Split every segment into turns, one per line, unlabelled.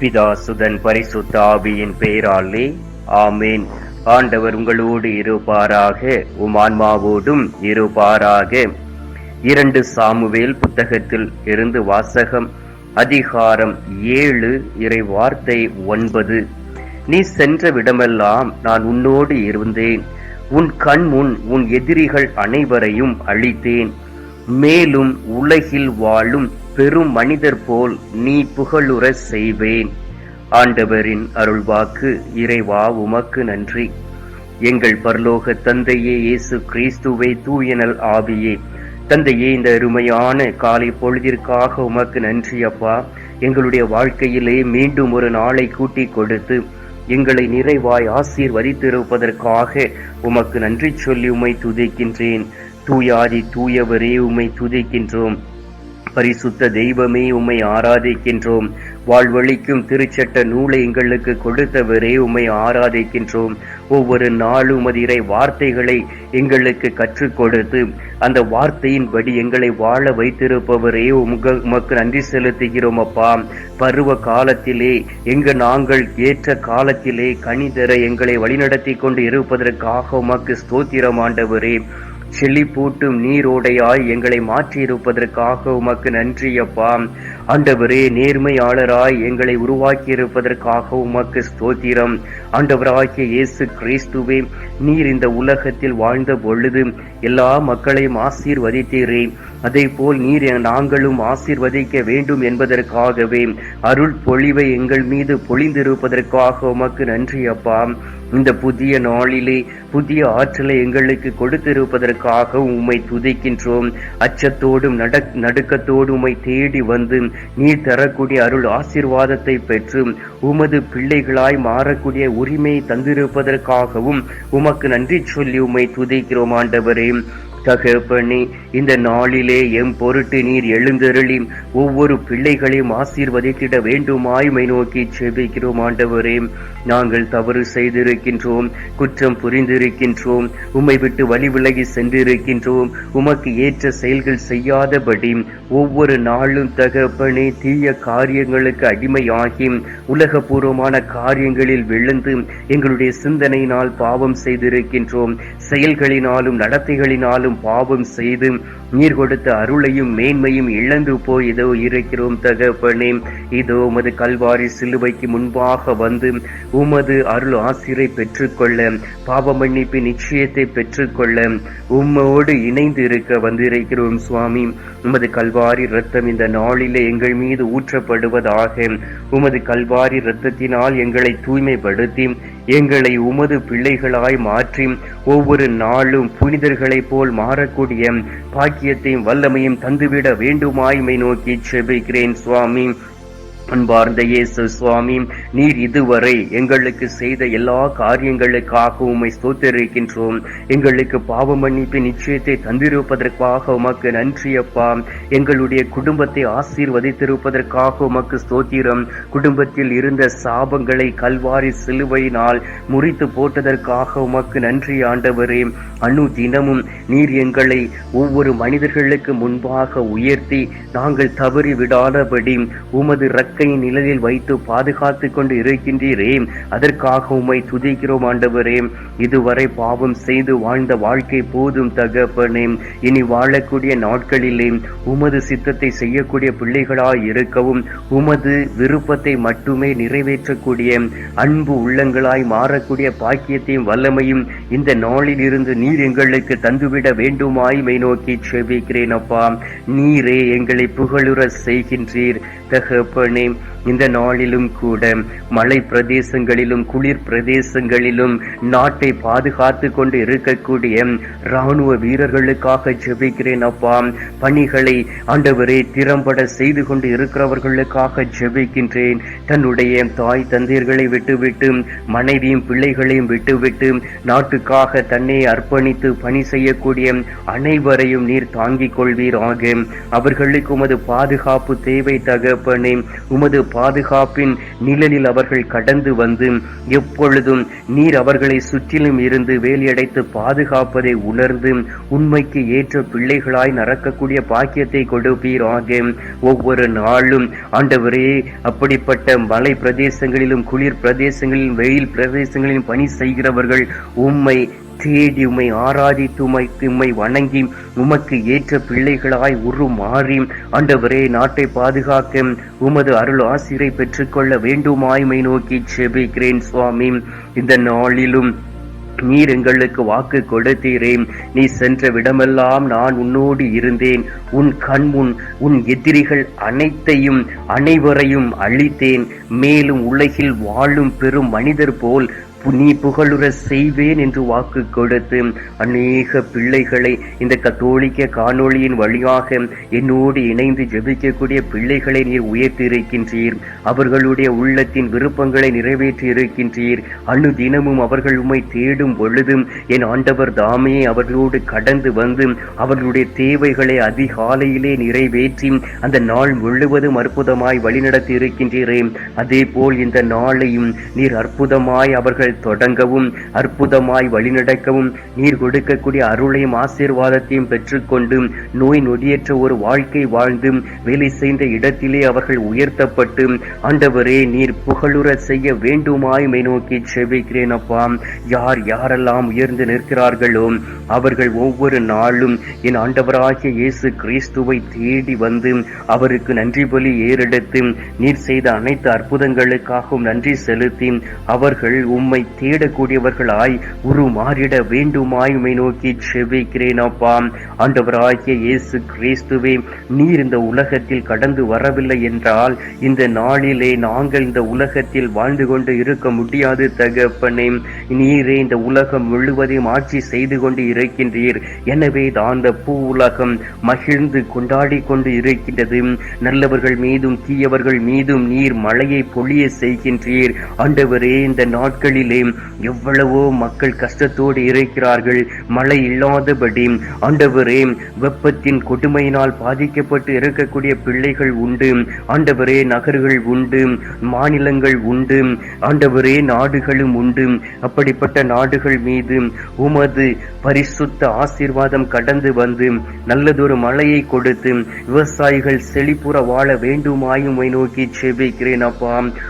பிதாசுதன் பரிசுத்த ஆவியின் பெயராலே ஆமேன். ஆண்டவர் உங்களோடு இருப்பாராக உமான்மாவோடும் இருப்பாராக. இரண்டு சாமுவேல் புத்தகத்தில் இருந்து வாசகம் அதிகாரம் ஏழு இறை வார்த்தை ஒன்பது. நீ சென்ற விடமெல்லாம் நான் உன்னோடு இருந்தேன். உன் கண் முன் உன் எதிரிகள் அனைவரையும் அழித்தேன். மேலும் உலகில் வாழும் பெரும் மனிதர் போல் நீ புகழுற செய்வேன். ஆண்டவரின் அருள்வாக்கு இறைவா உமக்கு நன்றி. எங்கள் பரலோக தந்தையே இயேசு கிறிஸ்துவே தூயனல் ஆவியே. தந்தையே இந்த அருமையான காலை பொழுதிற்காக உமக்கு நன்றி அப்பா. எங்களுடைய வாழ்க்கையிலே மீண்டும் ஒரு நாளை கூட்டி கொடுத்து எங்களை நிறைவாய் ஆசீர்வதித்திருப்பதற்காக உமக்கு நன்றி சொல்லி உமை துதிக்கின்றேன். தூயாதி தூயவரே உமை துதிக்கின்றோம். பரிசுத்த தெய்வமே உம்மை ஆராதிக்கின்றோம். வாழ்வழிக்கும் திருச்சட்ட நூலை எங்களுக்கு கொடுத்தவரே உம்மை ஆராதிக்கின்றோம். ஒவ்வொரு நாளும் உமது இறை வார்த்தைகளை எங்களுக்கு கற்றுக் கொடுத்து அந்த வார்த்தையின்படி எங்களை வாழ வைத்திருப்பவரே உமக்கு உமக்கு நன்றி செலுத்துகிறோம் அப்பா. பருவ காலத்திலே எங்க நாங்கள் ஏற்ற காலத்திலே கனிதர எங்களை வழிநடத்தி கொண்டு இருப்பதற்காக உமக்கு ஸ்தோத்திரம் ஆண்டவரே. செழிப்பூட்டும் நீரோடையாய் எங்களை மாற்றியிருப்பதற்காக உமக்கு நன்றி அப்பா ஆண்டவரே நேர்மையாளராய் எங்களை உருவாக்கி இருப்பதற்காக உமக்கு ஸ்தோத்திரம். ஆண்டவராகிய இயேசு கிறிஸ்துவே நீர் இந்த உலகத்தில் வாழ்ந்த பொழுது எல்லா மக்களையும் ஆசீர்வதித்தீரே. அதே போல் நீர் நாங்களும் ஆசீர்வதிக்க வேண்டும் என்பதற்காகவே அருள் பொழிவை எங்கள் மீது பொழிந்திருப்பதற்காக உமக்கு நன்றி அப்பா இந்த புதிய நாளிலே புதிய ஆற்றலை எங்களுக்கு கொடுத்திருப்பதற்காக உம்மை துதிக்கின்றோம். அச்சத்தோடும் நட நடுக்கத்தோடும் உம்மை தேடி வந்து நீர் தரக்கூடிய அருள் ஆசீர்வாதத்தை பெற்று உமது பிள்ளைகளாய் மாறக்கூடிய உரிமையை தந்திருப்பதற்காகவும் உமக்கு நன்றி சொல்லி உம்மை துதிக்கிறோம் ஆண்டவரே. தகப்பனே இந்த நாளிலே எம் பொருட்டு நீர் எழுந்தருளி ஒவ்வொரு பிள்ளைகளையும் ஆசீர்வதித்திட வேண்டுமாய்மை நோக்கி செபிக்கிறோம் ஆண்டவரே. நாங்கள் தவறு செய்திருக்கின்றோம் குற்றம் புரிந்திருக்கின்றோம் உம்மை விட்டு வழி விலகி சென்றிருக்கின்றோம் உமக்கு ஏற்ற செயல்கள் செய்யாதபடி ஒவ்வொரு நாளும் தகப்பனே தீய காரியங்களுக்கு அடிமையாகி உலகபூர்வமான காரியங்களில் விழுந்து எங்களுடைய சிந்தனையினால் பாவம் செய்திருக்கின்றோம் செயல்களினாலும் நடத்தைகளினாலும் பாவம் செய்து நீர் கொடுத்த அருளையும் மேன்மையும் இழந்து போய் இதோ இருக்கிறோம் தகப்பனே. இதோ உமது கல்வாரி சிலுவைக்கு முன்பாக வந்து உமது அருள் ஆசிரை பெற்றுக்கொள்ள பாவ மன்னிப்பு நிச்சயத்தை பெற்றுக்கொள்ள உம்மோடு இணைந்து இருக்க வந்திருக்கிறோம் சுவாமி. உமது கல்வாரி ரத்தம் இந்த நாளிலே எங்கள் மீது ஊற்றப்படுவதாக உமது கல்வாரி ரத்தத்தினால் எங்களை தூய்மைப்படுத்தி எங்களை உமது பிள்ளைகளாய் மாற்றி ஒவ்வொரு நாளும் புனிதர்களைப் போல் மாறக்கூடிய பாக்கியத்தையும் வல்லமையும் தந்துவிட வேண்டுமாய்மை நோக்கி செபிக்கிறேன் சுவாமி. அன்பார்ந்த இயேசு சுவாமி நீர் இதுவரை எங்களுக்கு செய்த எல்லா காரியங்களுக்காக உம்மை ஸ்தோத்தரிக்கின்றோம். எங்களுக்கு பாவ மன்னிப்பு நிச்சயத்தை தந்திருப்பதற்காக உமக்கு நன்றி அப்பா. எங்களுடைய குடும்பத்தை ஆசீர்வதித்திருப்பதற்காக உமக்கு ஸ்தோத்திரம். குடும்பத்தில் இருந்த சாபங்களை கல்வாரி சிலுவையினால் முறித்து போட்டதற்காக உமக்கு நன்றி ஆண்டவரே. அணு தினமும் நீர் எங்களை ஒவ்வொரு மனிதர்களுக்கு முன்பாக உயர்த்தி நாங்கள் தவறி விடாதபடி உமது ரக்க இயற்கையின் நிழலில் வைத்து பாதுகாத்து கொண்டு இருக்கின்றீரே. அதற்காக உம்மை துதிக்கிறோம் ஆண்டவரே. இதுவரை பாவம் செய்து வாழ்ந்த வாழ்க்கை போதும் தகப்பனே. இனி வாழக்கூடிய நாட்களிலே உமது சித்தத்தை செய்யக்கூடிய பிள்ளைகளாய் இருக்கவும் உமது விருப்பத்தை மட்டுமே நிறைவேற்றக்கூடிய அன்பு உள்ளங்களாய் மாறக்கூடிய பாக்கியத்தையும் வல்லமையும் இந்த நாளில் இருந்து நீர் எங்களுக்கு தந்துவிட வேண்டுமாய் மை நோக்கி செபிக்கிறேன் அப்பா. நீரே எங்களை புகழுற செய்கின்றீர். தகப்பனே இந்த நாளிலும் கூட மலை பிரதேசங்களிலும் குளிர் பிரதேசங்களிலும் நாட்டை பாதுகாத்து கொண்டு இருக்கக்கூடிய இராணுவ வீரர்களுக்காக ஜெபிக்கிறேன் அப்பா. பணிகளை ஆண்டவரே திறம்பட செய்து கொண்டு இருக்கிறவர்களுக்காக ஜெபிக்கின்றேன். தன்னுடைய தாய் தந்தையர்களை விட்டுவிட்டு மனைவியும் பிள்ளைகளையும் விட்டுவிட்டு நாட்டுக்காக தன்னை அர்ப்பணித்து பணி செய்யக்கூடிய அனைவரையும் நீர் தாங்கிக் கொள்வீராக. அவர்களுக்கு உமது பாதுகாப்பு தேவை தகப்பனே. உமது பாதுகாப்பின் நிழலில் அவர்கள் கடந்து வந்து எப்பொழுதும் நீர் அவர்களை சுற்றிலும் இருந்து வேலியடைத்து பாதுகாப்பதை உணர்ந்து உண்மைக்கு ஏற்ற பிள்ளைகளாய் நடக்கக்கூடிய பாக்கியத்தை கொடுப்பீராக. ஒவ்வொரு நாளும் ஆண்டவரே அப்படிப்பட்ட மலை பிரதேசங்களிலும் குளிர் பிரதேசங்களிலும் வெயில் பிரதேசங்களிலும் பணி செய்கிறவர்கள் உம்மை தேடி உம்மை ஆராதித்து உமை உம்மை வணங்கி உமக்கு ஏற்ற பிள்ளைகளாய் உருமாறி ஆண்டவரே நாட்டை பாதுகாக்க உமது அருள் ஆசிரை பெற்றுக்கொள்ள வேண்டுமாய்மை நோக்கி செபிக்கிறேன் சுவாமி. இந்த நாளிலும் நீர் எங்களுக்கு வாக்கு கொடுத்தீரே. நீ சென்ற விடமெல்லாம் நான் உன்னோடு இருந்தேன். உன் கண் முன் உன் எதிரிகள் அனைத்தையும் அனைவரையும் அழித்தேன். மேலும் உலகில் வாழும் பெரும் மனிதர் போல் நீ புகழுற செய்வேன் என்று வாக்கு கொடுத்து அநேக பிள்ளைகளை இந்த கத்தோலிக்க காணொளியின் வழியாக என்னோடு இணைந்து ஜெபிக்கக்கூடிய பிள்ளைகளை நீர் உயர்த்தியிருக்கின்றீர். அவர்களுடைய உள்ளத்தின் விருப்பங்களை நிறைவேற்றி இருக்கின்றீர் அணு தினமும் அவர்கள் உண்மை தேடும் பொழுதும் என் ஆண்டவர் தாமே அவர்களோடு கடந்து வந்து அவர்களுடைய தேவைகளை அதிகாலையிலே நிறைவேற்றி அந்த நாள் முழுவதும் அற்புதமாய் வழிநடத்தி இருக்கின்றீரே அதே போல் இந்த நாளையும் நீர் அற்புதமாய் அவர்கள் தொடங்கவும் அற்புதமாய் வழிநடக்கவும் நீர் கொடுக்கக்கூடிய அருளையும் ஆசீர்வாதத்தையும் பெற்றுக்கொண்டு நோய் நொடியற்ற ஒரு வாழ்க்கை வாழ்ந்து வேலை செய்த இடத்திலே அவர்கள் உயர்த்தப்பட்டு ஆண்டவரே நீர் புகழுற செய்ய வேண்டுமாய் மை நோக்கி செவிக்கிறேன் அப்பா. யார் யாரெல்லாம் உயர்ந்து நிற்கிறார்களோ அவர்கள் ஒவ்வொரு நாளும் என் ஆண்டவராகிய இயேசு கிறிஸ்துவை தேடி வந்து அவருக்கு நன்றி பலி ஏறெடுத்து நீர் செய்த அனைத்து அற்புதங்களுக்காகவும் நன்றி செலுத்தி அவர்கள் உம்மை தேடக்கூடியவர்களாய் உருமாறிட வேண்டுமாய் உம்மை நோக்கி செவிக்கிறேன் அப்பா. ஆண்டவராகிய இயேசு கிறிஸ்துவே நீர் இந்த உலகத்தில் கடந்து வரவில்லை என்றால் இந்த நாளிலே நாங்கள் இந்த உலகத்தில் வாழ்ந்து கொண்டு இருக்க முடியாது தகப்பனே. நீரே இந்த உலகம் முழுவதையும் ஆட்சி செய்து கொண்டு இருக்கின்றீர். எனவே தான் அந்த பூ உலகம் மகிழ்ந்து கொண்டாடி கொண்டு இருக்கின்றது. நல்லவர்கள் மீதும் தீயவர்கள் மீதும் நீர் மழையை பொழிய செய்கின்றீர். ஆண்டவரே இந்த நாட்களிலே எவ்வளவோ மக்கள் கஷ்டத்தோடு இருக்கிறார்கள் மழை இல்லாதபடி ஆண்டவரே வெப்பத்தின் கொடுமையினால் பாதிக்கப்பட்டு இருக்கக்கூடிய பிள்ளைகள் உண்டு. ஆண்டவரே நகர்கள் உண்டு மாநிலங்கள் உண்டு. ஆண்டவரே நாடுகளும் உண்டு. அப்படிப்பட்ட நாடுகள் மீது உமது பரிசுத்த ஆசீர்வாதம் கடந்து வந்து நல்லதொரு மழையை கொடுத்து விவசாயிகள் செழிப்புற வாழ வேண்டுமாயும் நோக்கி செபிக்கிறேன் அப்பா.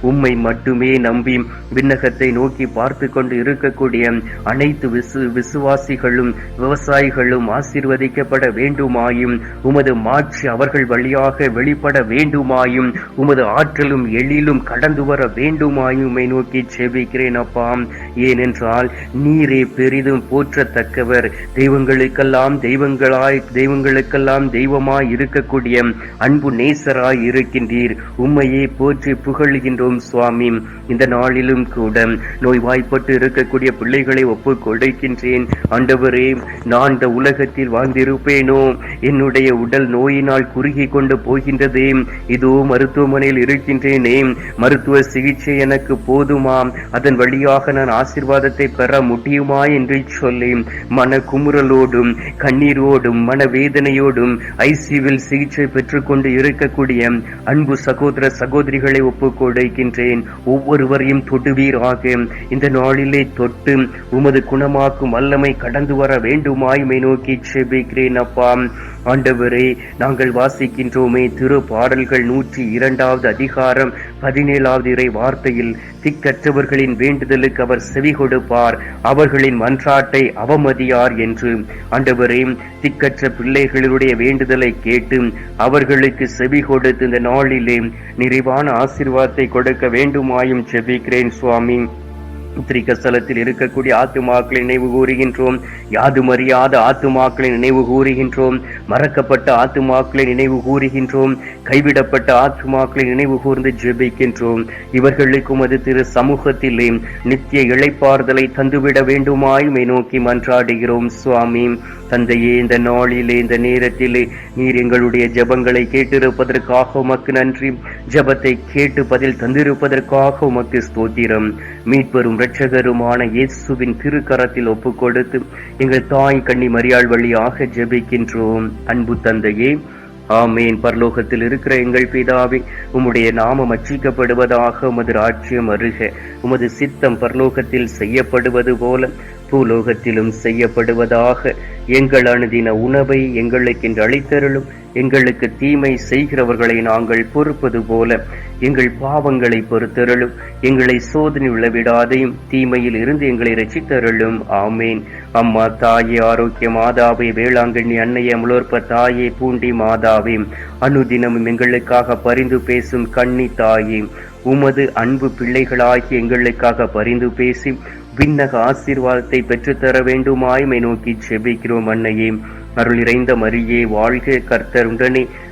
உம்மை மட்டுமே நம்பி விண்ணகத்தை நோக்கி பார்த்து கொண்டு இருக்கக்கூடிய அனைத்து விசு விசுவாசிகளும் விவசாயிகளும் ஆசீர்வதிக்கப்பட வேண்டுமாயும் உமது மாட்சி அவர்கள் வழியாக வெளிப்பட வேண்டுமாயும் உமது ஆற்றலும் எழிலும் கடந்து வர வேண்டுமாயும் உம்மை நோக்கி செபிக்கிறேன் அப்பா. ஏனென்றால் நீரே பெரிதும் போற்றத்தக்கவர். தெய்வங்களுக்கெல்லாம் தெய்வங்களாய் தெய்வங்களுக்கெல்லாம் தெய்வமாய் இருக்கக்கூடிய அன்பு நேசராய் இருக்கின்றீர். உம்மையே போற்றி புகழ்கின்றோம் சுவாமி. இந்த நாளிலும் கூட நோய்வாய்ப்பட்டு இருக்கக்கூடிய பிள்ளைகளை ஒப்பு கொடுக்கின்றேன். ஆண்டவரே நான் இந்த உலகத்தில் வாழ்ந்திருப்பேனோ? என்னுடைய உடல் நோயினால் குறுகி கொண்டு போகின்றதே. இதோ மருத்துவமனையில் இருக்கின்றேனே. மருத்துவ சிகிச்சை எனக்கு போதுமா? அதன் வழியாக நான் ஆசிர்வாதத்தை பெற முடியுமா என்று சொல்லி மன குமுறலோடும் கண்ணீரோடும் மனவேதனையோடும் ஐசியூவில் சிகிச்சை பெற்றுக்கொண்டு இருக்கக்கூடிய அன்பு சகோதர சகோதரிகளை ஒப்பு கொடுக்கின்றேன். ஒவ்வொருவரையும் தொடுவீராக. இந்த நாளிலே தொட்டு உமது குணமாக்கும் வல்லமை கடந்து வர வேண்டுமாய்மை நோக்கி செபிக்கிறேன் அப்பா. ஆண்டவரே நாங்கள் வாசிக்கின்றோமே திரு பாடல்கள் நூற்றி இரண்டாவது அதிகாரம் பதினேழாவது இறை வார்த்தையில் திக்கற்றவர்களின் வேண்டுதலுக்கு அவர் செவி கொடுப்பார் அவர்களின் மன்றாட்டை அவமதியார் என்று. ஆண்டவரே திக்கற்ற பிள்ளைகளுடைய வேண்டுதலை கேட்டு அவர்களுக்கு செவி கொடுத்து இந்த நாளிலே நிறைவான ஆசிர்வாதத்தை கொடுக்க வேண்டுமாயும் செபிக்கிறேன் சுவாமி. உத்திரிக்க ஸ்தலத்தில் இருக்கக்கூடிய ஆத்துமாக்களை நினைவு கூறுகின்றோம். யாதும் அறியாத ஆத்துமாக்களை நினைவு கூறுகின்றோம். மறக்கப்பட்ட ஆத்துமாக்களை நினைவு கூறுகின்றோம். கைவிடப்பட்ட ஆத்துமாக்களை நினைவு கூர்ந்து ஜெபிக்கின்றோம். இவர்களுக்கும் அது திரு சமூகத்திலே நித்திய இளைப்பாறுதலை தந்துவிட வேண்டுமாயுமை நோக்கி மன்றாடுகிறோம் சுவாமி. தந்தையே இந்த நாளிலே இந்த நேரத்திலே நீர் எங்களுடைய ஜெபங்களை கேட்டிருப்பதற்காக உமக்கு நன்றி. ஜெபத்தை கேட்டு பதில் தந்திருப்பதற்காக உமக்கு ஸ்தோத்திரம். மீட்பெரும் இரட்சகருமான இயேசுவின் திருக்கரத்தில் ஒப்பு கொடுத்து எங்கள் தாய் கண்ணி மரியாள் வழியாக ஜெபிக்கின்றோம். அன்பு தந்தையே ஆமேன். பரலோகத்தில் இருக்கிற எங்கள் பிதாவே உம்முடைய நாமம் அச்சிக்கப்படுவதாக உமது ராஜ்யம் அருக உமது சித்தம் பரலோகத்தில் செய்யப்படுவது போல பூலோகத்திலும் செய்யப்படுவதாக எங்கள் அனுதின உணவை எங்களுக்கென்று அளித்தருளும். எங்களுக்கு தீமை செய்கிறவர்களை நாங்கள் பொறுப்பது போல எங்கள் பாவங்களை பொறுத்தருளும். எங்களை சோதனை விழவிடாதையும் தீமையில் இருந்து எங்களை ரசித்தருளும் ஆமேன். அம்மா தாயே ஆரோக்கிய மாதாவே வேளாங்கண்ணி அன்னைய முலோற்ப தாயே பூண்டி மாதாவே அனுதினமும் எங்களுக்காக பரிந்து பேசும் கண்ணி தாயே உமது அன்பு பிள்ளைகளாகி எங்களுக்காக பரிந்து பேசி விண்ணக ஆசீர்வாதத்தை பெற்றுத்தர வேண்டுமாய்மை நோக்கி செபிக்கிறோம் அன்னையே. அருள் இறைந்த மரியே வாழ்க கர்த்தர் உடனே